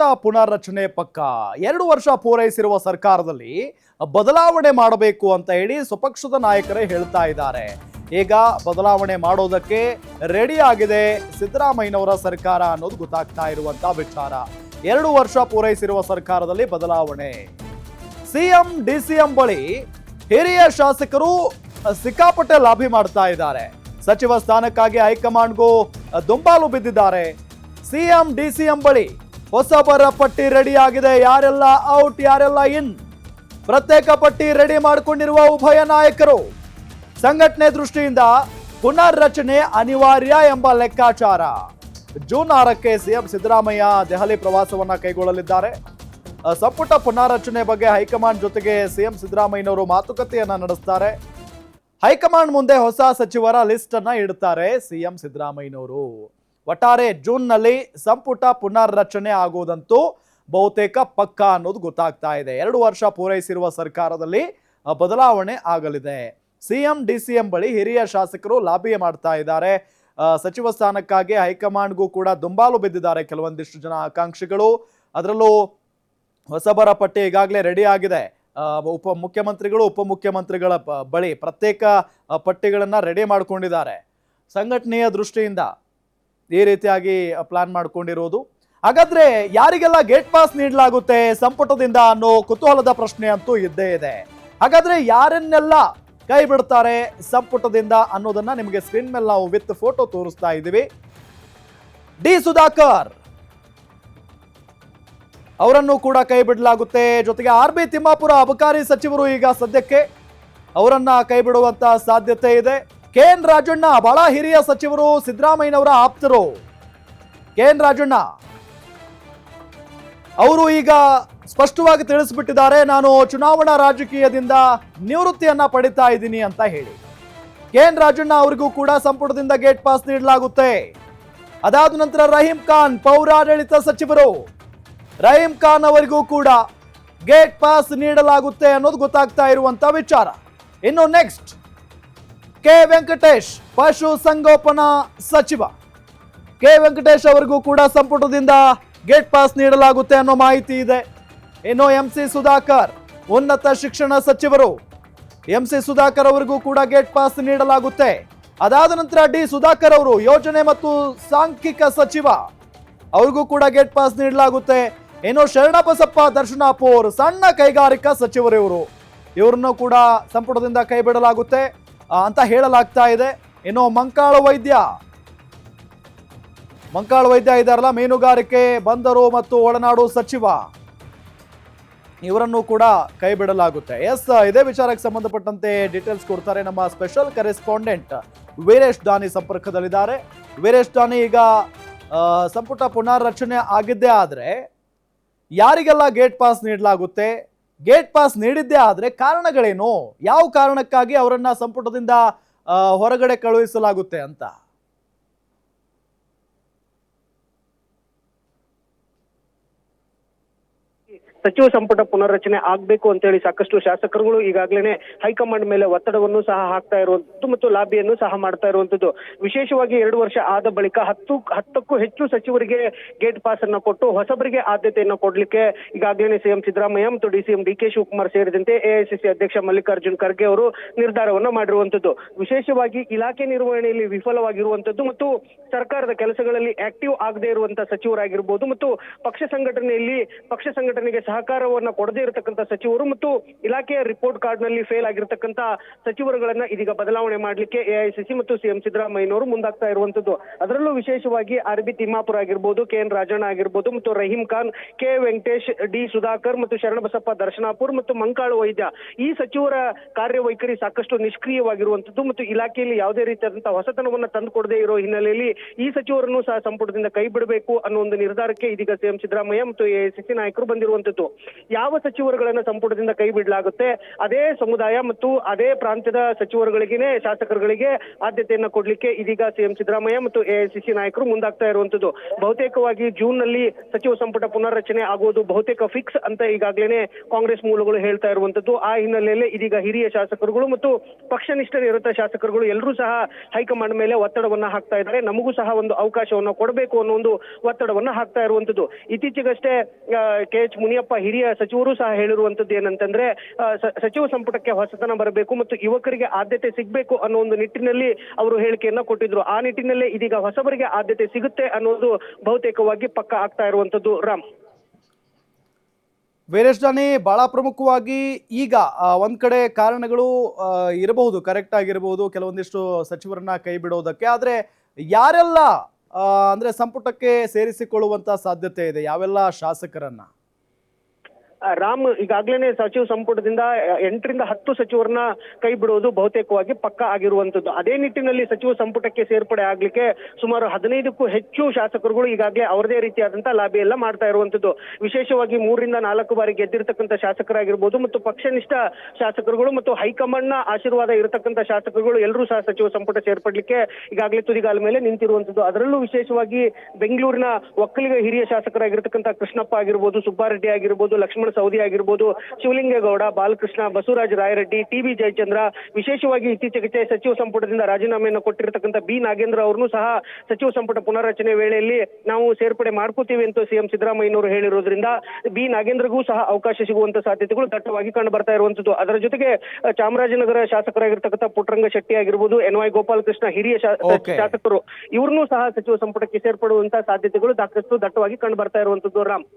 ಸಂಪುಟ ಪುನರ್ರಚನೆ ಪಕ್ಕ. ಎರಡು ವರ್ಷ ಪೂರೈಸಿರುವ ಸರ್ಕಾರದಲ್ಲಿ ಬದಲಾವಣೆ ಮಾಡಬೇಕು ಅಂತ ಹೇಳಿ ಸ್ವಪಕ್ಷದ ನಾಯಕರೇ ಹೇಳ್ತಾ ಇದ್ದಾರೆ. ಈಗ ಬದಲಾವಣೆ ಮಾಡೋದಕ್ಕೆ ರೆಡಿ ಆಗಿದೆ ಸಿದ್ದರಾಮಯ್ಯನವರ ಸರ್ಕಾರ ಅನ್ನೋದು ಗೊತ್ತಾಗ್ತಾ ಇರುವಂತ ವಿಚಾರ. ಎರಡು ವರ್ಷ ಪೂರೈಸಿರುವ ಸರ್ಕಾರದಲ್ಲಿ ಬದಲಾವಣೆ. ಸಿಎಂ, ಡಿಸಿಎಂ ಬಳಿ ಹಿರಿಯ ಶಾಸಕರು ಸಿಕ್ಕಾಪಟ್ಟೆ ಲಾಭಿ ಮಾಡ್ತಾ ಇದ್ದಾರೆ. ಸಚಿವ ಸ್ಥಾನಕ್ಕಾಗಿ ಹೈಕಮಾಂಡ್ಗೂ ದುಂಬಾಲು ಬಿದ್ದಿದ್ದಾರೆ. ಸಿಎಂ, ಡಿಸಿಎಂ ಬಳಿ ಹೊಸಬರ ಪಟ್ಟಿ ರೆಡಿ ಆಗಿದೆ. ಯಾರೆಲ್ಲ ಔಟ್ ಯಾರೆಲ್ಲ ಇನ್ ಪ್ರತ್ಯೇಕ ಪಟ್ಟಿ ರೆಡಿ ಮಾಡಿಕೊಂಡಿರುವ ಉಭಯ ನಾಯಕರು. ಸಂಘಟನೆ ದೃಷ್ಟಿಯಿಂದ ಪುನರ್ರಚನೆ ಅನಿವಾರ್ಯ ಎಂಬ ಲೆಕ್ಕಾಚಾರ. ಜೂನ್ ಆರಕ್ಕೆ ಸಿಎಂ ಸಿದ್ದರಾಮಯ್ಯ ದೆಹಲಿ ಪ್ರವಾಸವನ್ನ ಕೈಗೊಳ್ಳಲಿದ್ದಾರೆ. ಸಂಪುಟ ಪುನಾರಚನೆ ಬಗ್ಗೆ ಹೈಕಮಾಂಡ್ ಜೊತೆಗೆ ಸಿಎಂ ಸಿದ್ದರಾಮಯ್ಯನವರು ಮಾತುಕತೆಯನ್ನ ನಡೆಸ್ತಾರೆ. ಹೈಕಮಾಂಡ್ ಮುಂದೆ ಹೊಸ ಸಚಿವರ ಲಿಸ್ಟ್ ಅನ್ನ ಇಡ್ತಾರೆ ಸಿಎಂ ಸಿದ್ದರಾಮಯ್ಯನವರು. ಒಟ್ಟಾರೆ ಜೂನ್ನಲ್ಲಿ ಸಂಪುಟ ಪುನರ್ರಚನೆ ಆಗುವುದಂತೂ ಬಹುತೇಕ ಪಕ್ಕ ಅನ್ನೋದು ಗೊತ್ತಾಗ್ತಾ ಇದೆ. ಎರಡು ವರ್ಷ ಪೂರೈಸಿರುವ ಸರ್ಕಾರದಲ್ಲಿ ಬದಲಾವಣೆ ಆಗಲಿದೆ. ಸಿಎಂ, ಡಿಸಿಎಂ ಬಳಿ ಹಿರಿಯ ಶಾಸಕರು ಲಾಬಿ ಮಾಡ್ತಾ ಇದ್ದಾರೆ. ಸಚಿವ ಸ್ಥಾನಕ್ಕಾಗಿ ಹೈಕಮಾಂಡ್ಗೂ ಕೂಡ ದುಂಬಾಲು ಬಿದ್ದಿದ್ದಾರೆ ಕೆಲವೊಂದಿಷ್ಟು ಜನ ಆಕಾಂಕ್ಷಿಗಳು. ಅದರಲ್ಲೂ ಹೊಸಬರ ಪಟ್ಟಿ ಈಗಾಗಲೇ ರೆಡಿ ಆಗಿದೆ. ಉಪ ಮುಖ್ಯಮಂತ್ರಿಗಳು ಉಪಮುಖ್ಯಮಂತ್ರಿಗಳ ಬಳಿ ಪ್ರತ್ಯೇಕ ಪಟ್ಟಿಗಳನ್ನ ರೆಡಿ ಮಾಡಿಕೊಂಡಿದ್ದಾರೆ. ಸಂಘಟನೆಯ ದೃಷ್ಟಿಯಿಂದ ಈ ರೀತಿಯಾಗಿ ಪ್ಲಾನ್ ಮಾಡ್ಕೊಂಡಿರೋದು. ಹಾಗಾದ್ರೆ ಯಾರಿಗೆಲ್ಲ ಗೇಟ್ ಪಾಸ್ ನೀಡಲಾಗುತ್ತೆ ಸಂಪುಟದಿಂದ ಅನ್ನೋ ಕುತೂಹಲದ ಪ್ರಶ್ನೆ ಅಂತೂ ಇದ್ದೇ ಇದೆ. ಹಾಗಾದ್ರೆ ಯಾರನ್ನೆಲ್ಲ ಕೈ ಬಿಡ್ತಾರೆ ಸಂಪುಟದಿಂದ ಅನ್ನೋದನ್ನ ನಿಮಗೆ ಸ್ಕ್ರೀನ್ ಮೇಲೆ ನಾವು ವಿತ್ ಫೋಟೋ ತೋರಿಸ್ತಾ ಇದ್ದೀವಿ. ಡಿ ಸುಧಾಕರ್. ಅವರನ್ನು ಕೂಡ ಕೈ ಬಿಡಲಾಗುತ್ತೆ. ಜೊತೆಗೆ ಆರ್ ಬಿ ತಿಮ್ಮಾಪುರ ಅಬಕಾರಿ ಸಚಿವರು ಈಗ ಸದ್ಯಕ್ಕೆ ಅವರನ್ನ ಕೈ ಬಿಡುವಂತ ಸಾಧ್ಯತೆ ಇದೆ. ಕೆ ಎನ್ ರಾಜಣ್ಣ, ಬಹಳ ಹಿರಿಯ ಸಚಿವರು, ಸಿದ್ದರಾಮಯ್ಯನವರ ಆಪ್ತರು. ಕೆ ಎನ್ ರಾಜಣ್ಣ, ಅವರು ಈಗ ಸ್ಪಷ್ಟವಾಗಿ ತಿಳಿಸ್ಬಿಟ್ಟಿದ್ದಾರೆ. ನಾನು ಚುನಾವಣಾ ರಾಜಕೀಯದಿಂದ ನಿವೃತ್ತಿಯನ್ನ ಪಡಿತಾ ಇದ್ದೀನಿ ಅಂತ ಹೇಳಿ. ಕೆ ಎನ್ ರಾಜಣ್ಣ ಅವರಿಗೂ ಕೂಡ ಸಂಪುಟದಿಂದ ಗೇಟ್ ಪಾಸ್ ನೀಡಲಾಗುತ್ತೆ. ಅದಾದ ನಂತರ ರಹೀಂ ಖಾನ್, ಪೌರಾಡಳಿತ ಸಚಿವರು, ರಹೀಂ ಖಾನ್ ಅವರಿಗೂ ಕೂಡ ಗೇಟ್ ಪಾಸ್ ನೀಡಲಾಗುತ್ತೆ ಅನ್ನೋದು ಗೊತ್ತಾಗ್ತಾ ಇರುವಂತ ವಿಚಾರ. ಇನ್ನು ನೆಕ್ಸ್ಟ್ ಕೆ. ವೆಂಕಟೇಶ್ ಪಶು ಸಂಗೋಪನಾ ಸಚಿವ. ಕೆ. ವೆಂಕಟೇಶ್ ಅವರಿಗೂ ಕೂಡ ಸಂಪುಟದಿಂದ ಗೇಟ್ ಪಾಸ್ ನೀಡಲಾಗುತ್ತೆ ಅನ್ನೋ ಮಾಹಿತಿ ಇದೆ. ಇನ್ನು ಎಂ. ಸಿ. ಸುಧಾಕರ್ ಉನ್ನತ ಶಿಕ್ಷಣ ಸಚಿವರು. ಎಂ. ಸಿ. ಸುಧಾಕರ್ ಅವರಿಗೂ ಕೂಡ ಗೇಟ್ ಪಾಸ್ ನೀಡಲಾಗುತ್ತೆ. ಅದಾದ ನಂತರ ಡಿ. ಸುಧಾಕರ್ ಅವರು ಯೋಜನೆ ಮತ್ತು ಸಾಂಖ್ಯಿಕ ಸಚಿವ. ಅವ್ರಿಗೂ ಕೂಡ ಗೇಟ್ ಪಾಸ್ ನೀಡಲಾಗುತ್ತೆ. ಇನ್ನು ಶರಣಬಸಪ್ಪ ದರ್ಶನಾಪುರ್ ಸಣ್ಣ ಕೈಗಾರಿಕಾ ಸಚಿವರು ಇವರು. ಇವರನ್ನು ಕೂಡ ಸಂಪುಟದಿಂದ ಕೈ ಬಿಡಲಾಗುತ್ತೆ ಆ, ಅಂತ ಹೇಳಲಾಗ್ತಾ ಇದೆ. ಇನ್ನು ಮಂಕಾಳು ವೈದ್ಯ. ಮಂಕಾಳು ವೈದ್ಯ ಇದಾರಲ್ಲ, ಮೀನುಗಾರಿಕೆ, ಬಂದರು ಮತ್ತು ಒಳನಾಡು ಸಚಿವ. ಇವರನ್ನು ಕೂಡ ಕೈ ಬಿಡಲಾಗುತ್ತೆ. ಎಸ್ ಇದೇ ವಿಚಾರಕ್ಕೆ ಸಂಬಂಧಪಟ್ಟಂತೆ ಡೀಟೇಲ್ಸ್ ಕೊಡ್ತಾರೆ ನಮ್ಮ ಸ್ಪೆಷಲ್ ಕರೆಸ್ಪಾಂಡೆಂಟ್ ವೀರೇಶ್ ದಾನಿ ಸಂಪರ್ಕದಲ್ಲಿದ್ದಾರೆ. ವೀರೇಶ್ ದಾನಿ ಈಗ ಸಂಪುಟ ಸಂಪುಟ ಪುನರ್ರಚನೆ ಆಗಿದ್ದೇ ಆದರೆ ಯಾರಿಗೆಲ್ಲ ಗೇಟ್ ಪಾಸ್ ನೀಡಲಾಗುತ್ತೆ? ಗೇಟ್ ಪಾಸ್ ನೀಡಿದ್ದೇ ಆದರೆ ಕಾರಣಗಳೇನು? ಯಾವ ಕಾರಣಕ್ಕಾಗಿ ಅವರನ್ನ ಸಂಪುಟದಿಂದ ಹೊರಗಡೆ ಕಳುಹಿಸಲಾಗುತ್ತೆ ಅಂತ? ಸಚಿವ ಸಂಪುಟ ಪುನರ್ರಚನೆ ಆಗ್ಬೇಕು ಅಂತ ಹೇಳಿ ಸಾಕಷ್ಟು ಶಾಸಕರುಗಳು ಈಗಾಗಲೇ ಹೈಕಮಾಂಡ್ ಮೇಲೆ ಒತ್ತಡವನ್ನು ಸಹ ಹಾಕ್ತಾ ಇರುವಂತದ್ದು ಮತ್ತು ಲಾಬಿಯನ್ನು ಸಹ ಮಾಡ್ತಾ ಇರುವಂತದ್ದು. ವಿಶೇಷವಾಗಿ ಎರಡು ವರ್ಷ ಆದ ಬಳಿಕ ಹತ್ತು, ಹತ್ತಕ್ಕೂ ಹೆಚ್ಚು ಸಚಿವರಿಗೆ ಗೇಟ್ ಪಾಸ್ ಅನ್ನ ಕೊಟ್ಟು ಹೊಸಬರಿಗೆ ಆದ್ಯತೆಯನ್ನು ಕೊಡ್ಲಿಕ್ಕೆ ಈಗಾಗಲೇ ಸಿಎಂ ಸಿದ್ದರಾಮಯ್ಯ ಮತ್ತು ಡಿಸಿಎಂ ಡಿ ಕೆ ಶಿವಕುಮಾರ್ ಸೇರಿದಂತೆ ಎಐಸಿಸಿ ಅಧ್ಯಕ್ಷ ಮಲ್ಲಿಕಾರ್ಜುನ್ ಖರ್ಗೆ ಅವರು ನಿರ್ಧಾರವನ್ನ ಮಾಡಿರುವಂತದ್ದು. ವಿಶೇಷವಾಗಿ ಇಲಾಖೆ ನಿರ್ವಹಣೆಯಲ್ಲಿ ವಿಫಲವಾಗಿರುವಂತದ್ದು ಮತ್ತು ಸರ್ಕಾರದ ಕೆಲಸಗಳಲ್ಲಿ ಆಕ್ಟಿವ್ ಆಗದೇ ಇರುವಂತಹ ಸಚಿವರಾಗಿರ್ಬೋದು ಮತ್ತು ಪಕ್ಷ ಸಂಘಟನೆಯಲ್ಲಿ, ಪಕ್ಷ ಸಂಘಟನೆಗೆ ಸಹಕಾರವನ್ನ ಕೊಡದೇ ಇರತಕ್ಕಂತ ಸಚಿವರು ಮತ್ತು ಇಲಾಖೆಯ ರಿಪೋರ್ಟ್ ಕಾರ್ಡ್ನಲ್ಲಿ ಫೇಲ್ ಆಗಿರತಕ್ಕಂತ ಸಚಿವರುಗಳನ್ನ ಇದೀಗ ಬದಲಾವಣೆ ಮಾಡಲಿಕ್ಕೆ ಎಐಸಿಸಿ ಮತ್ತು ಸಿಎಂ ಸಿದ್ದರಾಮಯ್ಯನವರು ಮುಂದಾಗ್ತಾ ಇರುವಂತದ್ದು. ಅದರಲ್ಲೂ ವಿಶೇಷವಾಗಿ ಆರ್ ಬಿ ತಿಮ್ಮಾಪುರ ಆಗಿರ್ಬೋದು ಕೆ ಎನ್ ರಾಜಣ್ಣ ಆಗಿರ್ಬೋದು ಮತ್ತು ರಹೀಂ ಖಾನ್ ಕೆ ವೆಂಕಟೇಶ್ ಡಿ ಸುಧಾಕರ್ ಮತ್ತು ಶರಣಬಸಪ್ಪ ದರ್ಶನಾಪುರ್ ಮತ್ತು ಮಂಕಾಳು ವೈದ್ಯ. ಈ ಸಚಿವರ ಕಾರ್ಯವೈಖರಿ ಸಾಕಷ್ಟು ನಿಷ್ಕ್ರಿಯವಾಗಿರುವಂತದ್ದು ಮತ್ತು ಇಲಾಖೆಯಲ್ಲಿ ಯಾವುದೇ ರೀತಿಯಾದಂತಹ ಹೊಸತನವನ್ನ ತಂದುಕೊಡದೇ ಇರೋ ಹಿನ್ನೆಲೆಯಲ್ಲಿ ಈ ಸಚಿವರನ್ನು ಸಹ ಸಂಪುಟದಿಂದ ಕೈ ಬಿಡಬೇಕು ಅನ್ನೋ ಒಂದು ನಿರ್ಧಾರಕ್ಕೆ ಇದೀಗ ಸಿಎಂ ಸಿದ್ದರಾಮಯ್ಯ ಮತ್ತು ಎಐಸಿಸಿ ನಾಯಕರು ಬಂದಿರುವಂತದ್ದು. ಯಾವ ಸಚಿವರುಗಳನ್ನ ಸಂಪುಟದಿಂದ ಕೈ ಬಿಡಲಾಗುತ್ತೆ, ಅದೇ ಸಮುದಾಯ ಮತ್ತು ಅದೇ ಪ್ರಾಂತ್ಯದ ಸಚಿವರುಗಳಿಗೇನೆ, ಶಾಸಕರುಗಳಿಗೆ ಆದ್ಯತೆಯನ್ನ ಕೊಡ್ಲಿಕ್ಕೆ ಇದೀಗ ಸಿಎಂ ಸಿದ್ದರಾಮಯ್ಯ ಮತ್ತು ಎಐಸಿಸಿ ನಾಯಕರು ಮುಂದಾಗ್ತಾ ಇರುವಂತದ್ದು ಬಹುತೇಕವಾಗಿ ಜೂನ್ನಲ್ಲಿ ಸಚಿವ ಸಂಪುಟ ಪುನರ್ರಚನೆ ಆಗುವುದು ಬಹುತೇಕ ಫಿಕ್ಸ್ ಅಂತ ಈಗಾಗಲೇ ಕಾಂಗ್ರೆಸ್ ಮೂಲಗಳು ಹೇಳ್ತಾ ಇರುವಂತದ್ದು ಆ ಹಿನ್ನೆಲೆಯಲ್ಲಿ ಇದೀಗ ಹಿರಿಯ ಶಾಸಕರುಗಳು ಮತ್ತು ನಿರತ ಶಾಸಕರುಗಳು ಎಲ್ಲರೂ ಸಹ ಹೈಕಮಾಂಡ್ ಮೇಲೆ ಒತ್ತಡವನ್ನ ಹಾಕ್ತಾ ಇದ್ದಾರೆ. ನಮಗೂ ಸಹ ಒಂದು ಅವಕಾಶವನ್ನು ಕೊಡಬೇಕು ಅನ್ನೋ ಒಂದು ಒತ್ತಡವನ್ನ ಹಾಕ್ತಾ ಇರುವಂತದ್ದು ಇತ್ತೀಚೆಗಷ್ಟೇ ಕೆ ಎಚ್ ಮುನಿಯಪ್ಪ ಹಿರಿಯ ಸಚಿವರು ಸಹ ಹೇಳಿರುವಂತದ್ದು ಏನಂತಂದ್ರೆ ಸಚಿವ ಸಂಪುಟಕ್ಕೆ ಹೊಸತನ ಬರಬೇಕು ಮತ್ತು ಯುವಕರಿಗೆ ಆದ್ಯತೆ ಸಿಗಬೇಕು ಅನ್ನೋ ಒಂದು ನಿಟ್ಟಿನಲ್ಲಿ ಅವರು ಹೇಳಿಕೆಯನ್ನ ಕೊಟ್ಟಿದ್ರು. ಆ ನಿಟ್ಟಿನಲ್ಲೇ ಇದೀಗ ಹೊಸಬರಿಗೆ ಆದ್ಯತೆ ಸಿಗುತ್ತೆ ಅನ್ನೋದು ಬಹುತೇಕವಾಗಿ ಪಕ್ಕ ಆಗ್ತಾ ಇರುವಂತದ್ದು ರಾಮ್. ವೀರೇಶ್ ಜಾನಿ ಬಹಳ ಪ್ರಮುಖವಾಗಿ ಈಗ ಒಂದ್ ಕಡೆ ಕಾರಣಗಳು ಇರಬಹುದು ಕರೆಕ್ಟ್ ಆಗಿರಬಹುದು, ಕೆಲವೊಂದಿಷ್ಟು ಸಚಿವರನ್ನ ಕೈ ಬಿಡೋದಕ್ಕೆ. ಆದ್ರೆ, ಯಾರೆಲ್ಲ ಅಂದ್ರೆ ಸಂಪುಟಕ್ಕೆ ಸೇರಿಸಿಕೊಳ್ಳುವಂತ ಸಾಧ್ಯತೆ ಇದೆ? ಯಾವೆಲ್ಲ ಶಾಸಕರನ್ನ? ರಾಮ್ ಈಗಾಗಲೇ ಸಚಿವ ಸಂಪುಟದಿಂದ ಎಂಟರಿಂದ ಹತ್ತು ಸಚಿವರನ್ನ ಕೈ ಬಿಡುವುದು ಬಹುತೇಕವಾಗಿ ಪಕ್ಕ ಆಗಿರುವಂತದ್ದು. ಅದೇ ನಿಟ್ಟಿನಲ್ಲಿ ಸಚಿವ ಸಂಪುಟಕ್ಕೆ ಸೇರ್ಪಡೆ ಆಗ್ಲಿಕ್ಕೆ ಸುಮಾರು ಹದಿನೈದಕ್ಕೂ ಹೆಚ್ಚು ಶಾಸಕರುಗಳು ಈಗಾಗಲೇ ಅವರದೇ ರೀತಿಯಾದಂತಹ ಲಾಬಿ ಎಲ್ಲ ಮಾಡ್ತಾ ಇರುವಂತದ್ದು. ವಿಶೇಷವಾಗಿ ಮೂರರಿಂದ ನಾಲ್ಕು ಬಾರಿ ಗೆದ್ದಿರ್ತಕ್ಕಂಥ ಶಾಸಕರಾಗಿರ್ಬೋದು ಮತ್ತು ಪಕ್ಷನಿಷ್ಠ ಶಾಸಕರುಗಳು ಮತ್ತು ಹೈಕಮಾಂಡ್ನ ಆಶೀರ್ವಾದ ಇರತಕ್ಕಂಥ ಶಾಸಕರುಗಳು ಎಲ್ಲರೂ ಸಹ ಸಚಿವ ಸಂಪುಟ ಸೇರ್ಪಡ್ಲಿಕ್ಕೆ ಈಗಾಗಲೇ ತುದಿಗಾಲ ಮೇಲೆ ನಿಂತಿರುವಂತದ್ದು. ಅದರಲ್ಲೂ ವಿಶೇಷವಾಗಿ ಬೆಂಗಳೂರಿನ ಒಕ್ಕಲಿಗ ಹಿರಿಯ ಶಾಸಕರಾಗಿರ್ತಕ್ಕಂಥ ಕೃಷ್ಣಪ್ಪ ಆಗಿರ್ಬೋದು, ಸುಬ್ಬಾರೆಡ್ಡಿ ಆಗಿರ್ಬೋದು, ಲಕ್ಷ್ಮಣ ಸವದಿ ಆಗಿರ್ಬೋದು ಶಿವಲಿಂಗೇಗೌಡ ಬಾಲಕೃಷ್ಣ ಬಸವರಾಜ ರಾಯರೆಡ್ಡಿ ಟಿ ಬಿ ಜಯಚಂದ್ರ ವಿಶೇಷವಾಗಿ ಇತ್ತೀಚೆಗೆ ಸಚಿವ ಸಂಪುಟದಿಂದ ರಾಜೀನಾಮೆಯನ್ನು ಕೊಟ್ಟಿರತಕ್ಕಂಥ ಬಿ ನಾಗೇಂದ್ರ ಅವರನ್ನು ಸಹ ಸಚಿವ ಸಂಪುಟ ಪುನರ್ರಚನೆ ವೇಳೆಯಲ್ಲಿ ನಾವು ಸೇರ್ಪಡೆ ಮಾಡ್ಕೋತೀವಿ ಅಂತ ಸಿಎಂ ಸಿದ್ದರಾಮಯ್ಯನವರು ಹೇಳಿರೋದ್ರಿಂದ ಬಿ ನಾಗೇಂದ್ರಗೂ ಸಹ ಅವಕಾಶ ಸಿಗುವಂತ ಸಾಧ್ಯತೆಗಳು ದಟ್ಟವಾಗಿ ಕಂಡು ಬರ್ತಾ ಇರುವಂತದ್ದು ಅದರ ಜೊತೆಗೆ ಚಾಮರಾಜನಗರ ಶಾಸಕರಾಗಿರ್ತಕ್ಕಂಥ ಪುಟ್ಟರಂಗ ಶೆಟ್ಟಿ ಆಗಿರ್ಬೋದು ಎನ್ ವೈ ಗೋಪಾಲಕೃಷ್ಣ ಹಿರಿಯ ಶಾ- ಶಾಸಕರು ಇವ್ರನ್ನೂ ಸಹ ಸಚಿವ ಸಂಪುಟಕ್ಕೆ ಸೇರ್ಪಡುವಂತಹ ಸಾಧ್ಯತೆಗಳು ಸಾಕಷ್ಟು ದಟ್ಟವಾಗಿ ಕಂಡು ಬರ್ತಾ ಇರುವಂತದ್ದು ರಾಮ್.